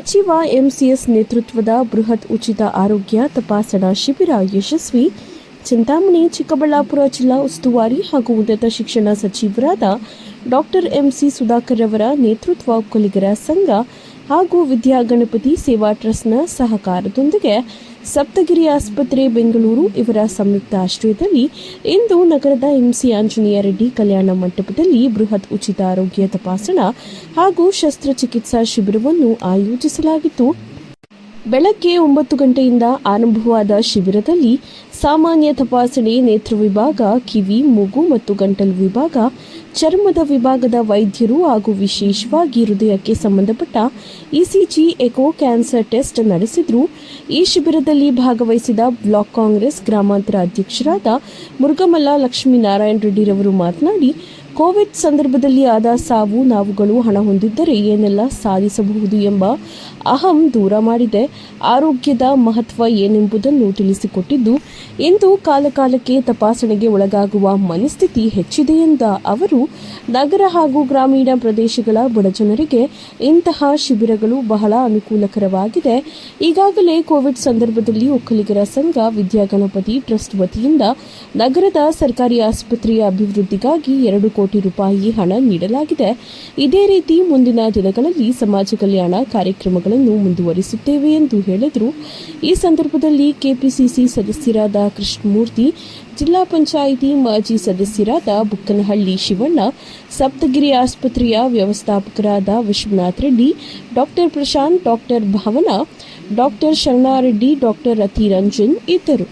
ಸಚಿವ ಎಂಸಿಎಸ್ ನೇತೃತ್ವದ ಬೃಹತ್ ಉಚಿತ ಆರೋಗ್ಯ ತಪಾಸಣಾ ಶಿಬಿರ ಯಶಸ್ವಿ. ಚಿಂತಾಮಣಿ, ಚಿಕ್ಕಬಳ್ಳಾಪುರ ಜಿಲ್ಲಾ ಉಸ್ತುವಾರಿ ಹಾಗೂ ಉನ್ನತ ಶಿಕ್ಷಣ ಸಚಿವರಾದ ಡಾಕ್ಟರ್ ಎಂಸಿ ಸುಧಾಕರ್ ಅವರ ನೇತೃತ್ವ ಕೊಲಿಗರ ಸಂಘ ಹಾಗೂ ವಿದ್ಯಾಗಣಪತಿ ಸೇವಾ ಟ್ರಸ್ಟ್ನ ಸಹಕಾರದೊಂದಿಗೆ ಸಪ್ತಗಿರಿ ಆಸ್ಪತ್ರೆ, ಬೆಂಗಳೂರು ಇವರ ಸಂಯುಕ್ತ ಆಶ್ರಯದಲ್ಲಿ ಇಂದು ನಗರದ ಎಂಸಿ ಆಂಜನೇಯ ರೆಡ್ಡಿ ಕಲ್ಯಾಣ ಮಂಟಪದಲ್ಲಿ ಬೃಹತ್ ಉಚಿತ ಆರೋಗ್ಯ ತಪಾಸಣಾ ಹಾಗೂ ಶಸ್ತ್ರಚಿಕಿತ್ಸಾ ಶಿಬಿರವನ್ನು ಆಯೋಜಿಸಲಾಗಿತ್ತು. ಬೆಳಗ್ಗೆ ಒಂಬತ್ತು ಗಂಟೆಯಿಂದ ಆರಂಭವಾದ ಶಿಬಿರದಲ್ಲಿ ಸಾಮಾನ್ಯ ತಪಾಸಣೆ ನೇತ್ರ ವಿಭಾಗ, ಕಿವಿ, ಮೂಗು ಮತ್ತು ಗಂಟಲು ವಿಭಾಗ, ಚರ್ಮದ ವಿಭಾಗದ ವೈದ್ಯರು ಹಾಗೂ ವಿಶೇಷವಾಗಿ ಹೃದಯಕ್ಕೆ ಸಂಬಂಧಪಟ್ಟ ಇಸಿಜಿ ಎಕೋ ಕ್ಯಾನ್ಸರ್ ಟೆಸ್ಟ್ ನಡೆಸಿದ್ರು. ಈ ಶಿಬಿರದಲ್ಲಿ ಭಾಗವಹಿಸಿದ ಬ್ಲಾಕ್ ಕಾಂಗ್ರೆಸ್ ಗ್ರಾಮಾಂತರ ಅಧ್ಯಕ್ಷರಾದ ಮುರುಗಮಲ್ಲ ಲಕ್ಷ್ಮೀನಾರಾಯಣ ರೆಡ್ಡಿರವರು ಮಾತನಾಡಿ ಕೋವಿಡ್ ಸಂದರ್ಭದಲ್ಲಿ ಆದ ಸಾವು, ನಾವುಗಳು ಹಣ ಹೊಂದಿದ್ದರೆ ಏನೆಲ್ಲ ಸಾಧಿಸಬಹುದು ಎಂಬ ಅಹಂ ದೂರ ಮಾಡಿದೆ. ಆರೋಗ್ಯದ ಮಹತ್ವ ಏನೆಂಬುದನ್ನು ತಿಳಿಸಿಕೊಟ್ಟಿದ್ದು, ಇಂದು ಕಾಲಕಾಲಕ್ಕೆ ತಪಾಸಣೆಗೆ ಒಳಗಾಗುವ ಮನಸ್ಥಿತಿ ಹೆಚ್ಚಿದೆ ಎಂದ ಅವರು, ನಗರ ಹಾಗೂ ಗ್ರಾಮೀಣ ಪ್ರದೇಶಗಳ ಬಡಜನರಿಗೆ ಇಂತಹ ಶಿಬಿರಗಳು ಬಹಳ ಅನುಕೂಲಕರವಾಗಿದೆ. ಈಗಾಗಲೇ ಕೋವಿಡ್ ಸಂದರ್ಭದಲ್ಲಿ ಒಕ್ಕಲಿಗರ ಸಂಘ, ವಿದ್ಯಾಗಣಪತಿ ಟ್ರಸ್ಟ್ ವತಿಯಿಂದ ನಗರದ ಸರ್ಕಾರಿ ಆಸ್ಪತ್ರೆಯ ಅಭಿವೃದ್ಧಿಗಾಗಿ ಎರಡು ಕೋಟಿ ರೂಪಾಯಿ ಹಣ ನೀಡಲಾಗಿದೆ. ಇದೇ ರೀತಿ ಮುಂದಿನ ದಿನಗಳಲ್ಲಿ ಸಮಾಜ ಕಲ್ಯಾಣ ಕಾರ್ಯಕ್ರಮಗಳನ್ನು ಮುಂದುವರಿಸುತ್ತೇವೆ ಎಂದು ಹೇಳಿದರು. ಈ ಸಂದರ್ಭದಲ್ಲಿ ಕೆಪಿಸಿಸಿ ಸದಸ್ಯರಾದ ಕೃಷ್ಣಮೂರ್ತಿ, ಜಿಲ್ಲಾ ಪಂಚಾಯಿತಿ ಮಾಜಿ ಸದಸ್ಯರಾದ ಬುಕ್ಕನಹಳ್ಳಿ ಶಿವಣ್ಣ, ಸಪ್ತಗಿರಿ ಆಸ್ಪತ್ರೆಯ ವ್ಯವಸ್ಥಾಪಕರಾದ Vishwanath Reddy, doctor Prashanth, doctor Bhavana, doctor Sharanareddy, doctor Ratiranjan ಇದ್ದರು.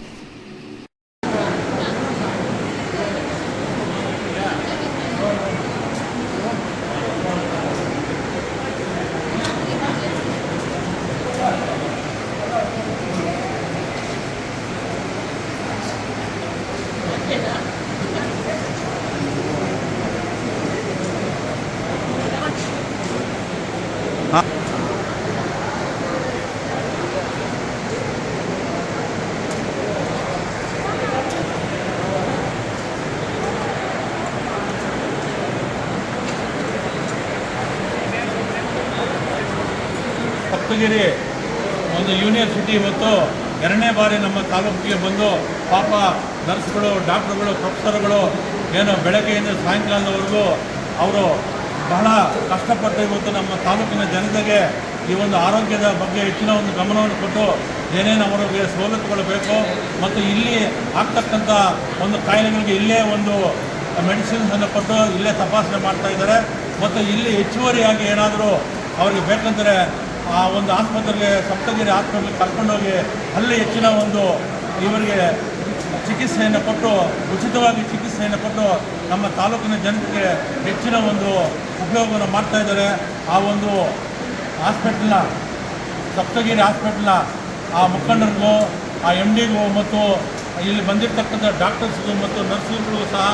ಸಪ್ತಗಿರಿ ಒಂದು ಯೂನಿವರ್ಸಿಟಿ ಇವತ್ತು ಎರಡನೇ ಬಾರಿ ನಮ್ಮ ತಾಲೂಕಿಗೆ ಬಂದು ಪಾಪ ನರ್ಸ್ಗಳು, ಡಾಕ್ಟ್ರುಗಳು ಪ್ರೊಫೆಸರ್ಗಳು ಏನು ಬೆಳಗ್ಗೆಯಿಂದ ಸಾಯಂಕಾಲದವರೆಗೂ ಅವರು ಬಹಳ ಕಷ್ಟಪಟ್ಟು ಇವತ್ತು ನಮ್ಮ ತಾಲೂಕಿನ ಜನತೆಗೆ ಈ ಒಂದು ಆರೋಗ್ಯದ ಬಗ್ಗೆ ಹೆಚ್ಚಿನ ಒಂದು ಗಮನವನ್ನು ಕೊಟ್ಟು ಏನೇನು ಅವರಿಗೆ ಸವಲತ್ತುಗಳು ಬೇಕು ಮತ್ತು ಇಲ್ಲಿ ಆಗ್ತಕ್ಕಂಥ ಒಂದು ಕಾಯಿಲೆಗಳಿಗೆ ಇಲ್ಲೇ ಒಂದು ಮೆಡಿಸಿನ್ಸನ್ನು ಕೊಟ್ಟು ಇಲ್ಲೇ ತಪಾಸಣೆ ಮಾಡ್ತಾ ಇದ್ದಾರೆ. ಮತ್ತು ಇಲ್ಲಿ ಹೆಚ್ಚುವರಿಯಾಗಿ ಏನಾದರೂ ಅವರಿಗೆ ಬೇಕಂದರೆ ಆ ಒಂದು ಆಸ್ಪತ್ರೆಗೆ ಸಪ್ತಗಿರಿ ಆಸ್ಪತ್ರೆಗೆ ಕರ್ಕೊಂಡೋಗಿ ಅಲ್ಲಿ ಹೆಚ್ಚಿನ ಒಂದು ಇವರಿಗೆ ಚಿಕಿತ್ಸೆಯನ್ನು ಕೊಟ್ಟು, ಉಚಿತವಾಗಿ ಚಿಕಿತ್ಸೆಯನ್ನು ಕೊಟ್ಟು ನಮ್ಮ ತಾಲೂಕಿನ ಜನತೆಗೆ ಹೆಚ್ಚಿನ ಒಂದು ಉಪಯೋಗವನ್ನು ಮಾಡ್ತಾ ಇದ್ದಾರೆ. ಆ ಒಂದು ಹಾಸ್ಪಿಟ್ಲ್ನ, ಸಪ್ತಗಿರಿ ಹಾಸ್ಪಿಟ್ಲ್ನ ಆ ಮುಖಂಡರಿಗೂ ಆ ಎಂ ಡಿಗೂ ಮತ್ತು ಇಲ್ಲಿ ಬಂದಿರತಕ್ಕಂಥ ಡಾಕ್ಟರ್ಸ್ಗೂ ಮತ್ತು ನರ್ಸ್ಗಳಿಗೂ ಸಹ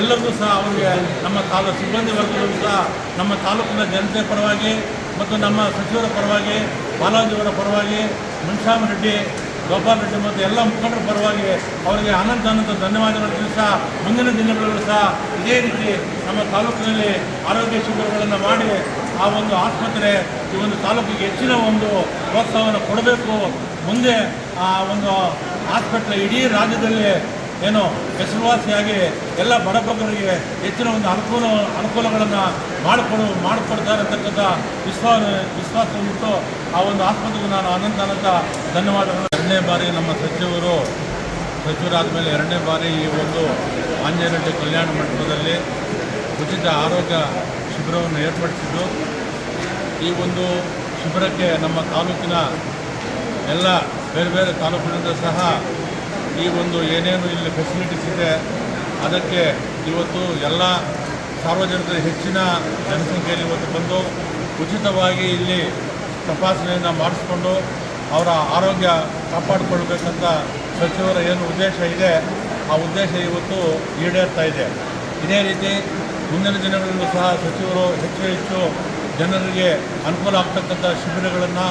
ಎಲ್ಲರಿಗೂ ಸಹ ಅವರಿಗೆ ನಮ್ಮ ತಾಲೂಕು ಸಿಬ್ಬಂದಿ ವರ್ಗದಲ್ಲೂ ಸಹ ನಮ್ಮ ತಾಲೂಕಿನ ಜನತೆ ಪರವಾಗಿ ಮತ್ತು ನಮ್ಮ ಸಚಿವರ ಪರವಾಗಿ ಬಾಲಾಜಿಯವರ ಪರವಾಗಿ ಮುನ್ಶಾಮ ರೆಡ್ಡಿ, ಗೋಪಾಲ್ ರೆಡ್ಡಿ ಮತ್ತು ಎಲ್ಲ ಮುಖಂಡರ ಪರವಾಗಿ ಅವರಿಗೆ ಅನಂತ ಅನಂತ ಧನ್ಯವಾದಗಳು ತಿಳಿಸ ಮುಂದಿನ ದಿನಗಳಲ್ಲೂ ಸಹ ಇದೇ ರೀತಿ ನಮ್ಮ ತಾಲೂಕಿನಲ್ಲಿ ಆರೋಗ್ಯ ಶಿಬಿರಗಳನ್ನು ಮಾಡಿ ಆ ಒಂದು ಆಸ್ಪತ್ರೆ, ಈ ಒಂದು ತಾಲೂಕಿಗೆ ಹೆಚ್ಚಿನ ಒಂದು ಪ್ರೋತ್ಸಾಹವನ್ನು ಕೊಡಬೇಕು. ಮುಂದೆ ಆ ಒಂದು ಆಸ್ಪತ್ರೆ ಇಡೀ ರಾಜ್ಯದಲ್ಲಿ ಏನು ಹೆಸರುವಾಸಿಯಾಗಿ ಎಲ್ಲ ಬಡಬಗ್ಗರಿಗೆ ಹೆಚ್ಚಿನ ಒಂದು ಅನುಕೂಲ, ಅನುಕೂಲಗಳನ್ನು ಮಾಡಿಕೊಡು, ಮಾಡಿಕೊಡ್ತಾರೆ ಅಂತಕ್ಕಂಥ ವಿಶ್ವಾಸ ಉಂಟು ಆ ಒಂದು ಆಸ್ಪತ್ರೆಗೆ ನಾನು ಅನಂತ ಅನಂತ ಧನ್ಯವಾದಗಳು. ಎರಡನೇ ಬಾರಿ ನಮ್ಮ ಸಚಿವರು, ಸಚಿವರಾದ ಮೇಲೆ ಎರಡನೇ ಬಾರಿ ಈ ಒಂದು ಆಂಜನೇಯ ಕಲ್ಯಾಣ ಮಂಟಪದಲ್ಲಿ ಉಚಿತ ಆರೋಗ್ಯ ಶಿಬಿರವನ್ನು ಏರ್ಪಡಿಸಿದ್ದು. ಈ ಒಂದು ಶಿಬಿರಕ್ಕೆ ನಮ್ಮ ತಾಲೂಕಿನ ಎಲ್ಲ ಬೇರೆ ಬೇರೆ ತಾಲೂಕಿನಿಂದ ಸಹ ಈ ಒಂದು ಏನೇನು ಇಲ್ಲಿ ಫೆಸಿಲಿಟೀಸ್ ಇದೆ, ಅದಕ್ಕೆ ಇವತ್ತು ಎಲ್ಲ ಸಾರ್ವಜನಿಕರು ಹೆಚ್ಚಿನ ಜನಸಂಖ್ಯೆಯಲ್ಲಿ ಇವತ್ತು ಬಂದು ಉಚಿತವಾಗಿ ಇಲ್ಲಿ ತಪಾಸಣೆಯನ್ನು ಮಾಡಿಸ್ಕೊಂಡು ಅವರ ಆರೋಗ್ಯ ಕಾಪಾಡಿಕೊಳ್ಬೇಕಂತ ಸಚಿವರ ಏನು ಉದ್ದೇಶ ಇದೆ, ಆ ಉದ್ದೇಶ ಇವತ್ತು ಈಡೇರ್ತಾ ಇದೆ. ಇದೇ ರೀತಿ ಮುಂದಿನ ದಿನಗಳಲ್ಲೂ ಸಹ ಸಚಿವರು ಹೆಚ್ಚು ಹೆಚ್ಚು ಜನರಿಗೆ ಅನುಕೂಲ ಆಗ್ತಕ್ಕಂಥ ಶಿಬಿರಗಳನ್ನು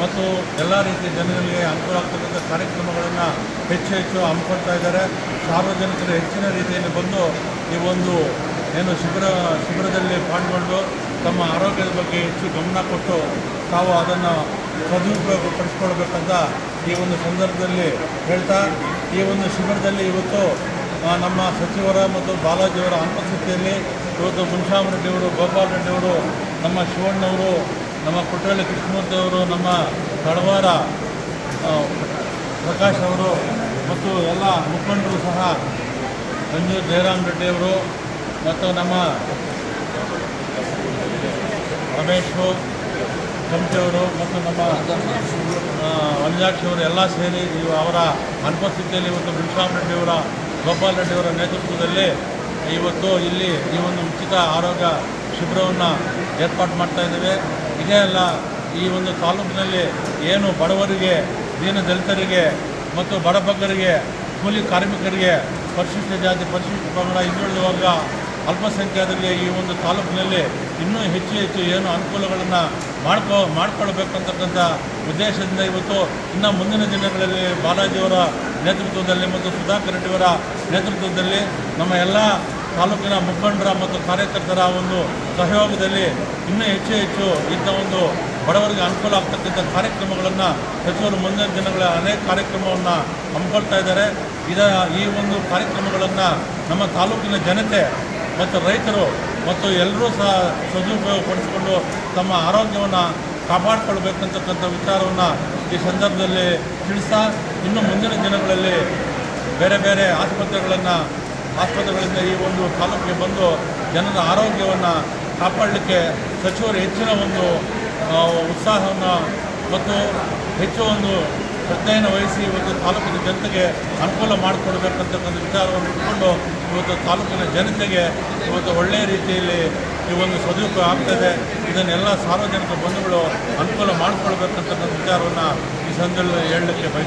ಮತ್ತು ಎಲ್ಲ ರೀತಿಯ ಜನರಿಗೆ ಅನುಕೂಲ ಆಗ್ತಕ್ಕಂಥ ಕಾರ್ಯಕ್ರಮಗಳನ್ನು ಹೆಚ್ಚು ಹೆಚ್ಚು ಹಮ್ಮಿಕೊಳ್ತಾ ಇದ್ದಾರೆ. ಸಾರ್ವಜನಿಕರು ಹೆಚ್ಚಿನ ರೀತಿಯಲ್ಲಿ ಬಂದು ಈ ಒಂದು ಏನು ಶಿಬಿರ, ಶಿಬಿರದಲ್ಲಿ ಪಾಲ್ಗೊಂಡು ತಮ್ಮ ಆರೋಗ್ಯದ ಬಗ್ಗೆ ಹೆಚ್ಚು ಗಮನ ಕೊಟ್ಟು ತಾವು ಅದನ್ನು ಸದುಪಯೋಗ ಪಡಿಸ್ಕೊಳ್ಬೇಕಂತ ಈ ಒಂದು ಸಂದರ್ಭದಲ್ಲಿ ಹೇಳ್ತಾ, ಈ ಒಂದು ಶಿಬಿರದಲ್ಲಿ ಇವತ್ತು ನಮ್ಮ ಸಚಿವರ ಮತ್ತು ಬಾಲಾಜಿಯವರ ಅನುಪಸ್ಥಿತಿಯಲ್ಲಿ ಇವತ್ತು ಮುನ್ಶಾಮ್ ರೆಡ್ಡಿಯವರು ಗೋಪಾಲ್ ರೆಡ್ಡಿಯವರು ನಮ್ಮ ಶಿವಣ್ಣವರು ನಮ್ಮ ಪುಟ್ಟಳ್ಳಿ ಕೃಷ್ಣಮೂರ್ತಿ ಅವರು, ನಮ್ಮ ತಳವಾರ ಪ್ರಕಾಶ್ ಅವರು ಮತ್ತು ಎಲ್ಲ ಮುಖಂಡರು ಸಹ, ಸಂಜೀವ್ ಜಯರಾಮ್ ರೆಡ್ಡಿಯವರು ಮತ್ತು ನಮ್ಮ ರಮೇಶು ಕಂಚವರು ಮತ್ತು ನಮ್ಮ ಅವರು ಎಲ್ಲ ಸೇರಿ ಅವರ ಅನುಪಸ್ಥಿತಿಯಲ್ಲಿ ಇವತ್ತು ಮುನ್ಶಾಮ್ ರೆಡ್ಡಿಯವರ ಗೋಪಾಲ್ ರೆಡ್ಡಿಯವರ ನೇತೃತ್ವದಲ್ಲಿ ಇವತ್ತು ಇಲ್ಲಿ ಈ ಒಂದು ಉಚಿತ ಆರೋಗ್ಯ ಶಿಬಿರವನ್ನು ಏರ್ಪಾಡು ಮಾಡ್ತಾ ಇದ್ದೇವೆ. ಇದೇ ಅಲ್ಲ, ಈ ಒಂದು ತಾಲೂಕಿನಲ್ಲಿ ಏನು ಬಡವರಿಗೆ ದೀನ ದಲಿತರಿಗೆ ಮತ್ತು ಬಡಬಗ್ಗರಿಗೆ, ಕೂಲಿ ಕಾರ್ಮಿಕರಿಗೆ ಪರಿಶಿಷ್ಟ ಜಾತಿ, ಪರಿಶಿಷ್ಟ ಪಂಗಡ ಹಿಂದುಳಿದ ವರ್ಗ ಅಲ್ಪಸಂಖ್ಯಾತರಿಗೆ ಈ ಒಂದು ತಾಲೂಕಿನಲ್ಲಿ ಇನ್ನೂ ಹೆಚ್ಚು ಹೆಚ್ಚು ಏನು ಅನುಕೂಲಗಳನ್ನು ಮಾಡ್ಕೊ, ಮಾಡಿಕೊಳ್ಬೇಕಂತಕ್ಕಂಥ ಉದ್ದೇಶದಿಂದ ಇವತ್ತು ಇನ್ನು ಮುಂದಿನ ದಿನಗಳಲ್ಲಿ ಬಾಲಾಜಿಯವರ ನೇತೃತ್ವದಲ್ಲಿ ಮತ್ತು ಸುಧಾಕರ್ ರೆಡ್ಡಿಯವರ ನೇತೃತ್ವದಲ್ಲಿ ನಮ್ಮ ಎಲ್ಲ ತಾಲೂಕಿನ ಮುಖಂಡರ ಮತ್ತು ಕಾರ್ಯಕರ್ತರ ಒಂದು ಸಹಯೋಗದಲ್ಲಿ ಇನ್ನೂ ಹೆಚ್ಚು ಹೆಚ್ಚು ಇಂಥ ಒಂದು ಬಡವರಿಗೆ ಅನುಕೂಲ ಆಗ್ತಕ್ಕಂಥ ಕಾರ್ಯಕ್ರಮಗಳನ್ನು ಸಚಿವರು ಮುಂದಿನ ದಿನಗಳ ಅನೇಕ ಕಾರ್ಯಕ್ರಮವನ್ನು ಹಮ್ಮಿಕೊಳ್ತಾ ಇದ್ದಾರೆ. ಇದ ಈ ಒಂದು ಕಾರ್ಯಕ್ರಮಗಳನ್ನು ನಮ್ಮ ತಾಲೂಕಿನ ಜನತೆ ಮತ್ತು ರೈತರು ಮತ್ತು ಎಲ್ಲರೂ ಸಹ ಸದುಪಯೋಗಪಡಿಸಿಕೊಂಡು ತಮ್ಮ ಆರೋಗ್ಯವನ್ನು ಕಾಪಾಡಿಕೊಳ್ಬೇಕಂತಕ್ಕಂಥ ವಿಚಾರವನ್ನು ಈ ಸಂದರ್ಭದಲ್ಲಿ ತಿಳಿಸ್ತಾ, ಇನ್ನು ಮುಂದಿನ ದಿನಗಳಲ್ಲಿ ಬೇರೆ ಬೇರೆ ಆಸ್ಪತ್ರೆಗಳನ್ನು ಆಸ್ಪತ್ರೆಗಳಿಂದ ಈ ಒಂದು ತಾಲೂಕಿಗೆ ಬಂದು ಜನರ ಆರೋಗ್ಯವನ್ನು ಕಾಪಾಡಲಿಕ್ಕೆ ಸಚಿವರು ಹೆಚ್ಚಿನ ಒಂದು ಉತ್ಸಾಹವನ್ನು ಮತ್ತು ಹೆಚ್ಚು ಒಂದು ಶ್ರದ್ಧೆಯನ್ನು ವಹಿಸಿ ಇವತ್ತು ತಾಲೂಕಿನ ಜನತೆಗೆ ಅನುಕೂಲ ಮಾಡಿಕೊಡ್ಬೇಕಂತಕ್ಕಂಥ ವಿಚಾರವನ್ನು ಇಟ್ಕೊಂಡು ಇವತ್ತು ತಾಲೂಕಿನ ಜನತೆಗೆ ಇವತ್ತು ಒಳ್ಳೆಯ ರೀತಿಯಲ್ಲಿ ಈ ಒಂದು ಸದುಪಯೋಗ ಆಗ್ತದೆ. ಇದನ್ನೆಲ್ಲ ಸಾರ್ವಜನಿಕ ಬಂಧುಗಳು ಅನುಕೂಲ ಮಾಡಿಕೊಳ್ಬೇಕಂತಕ್ಕಂಥ ವಿಚಾರವನ್ನು ಈ ಸಂದರ್ಭದಲ್ಲಿ ಹೇಳಲಿಕ್ಕೆ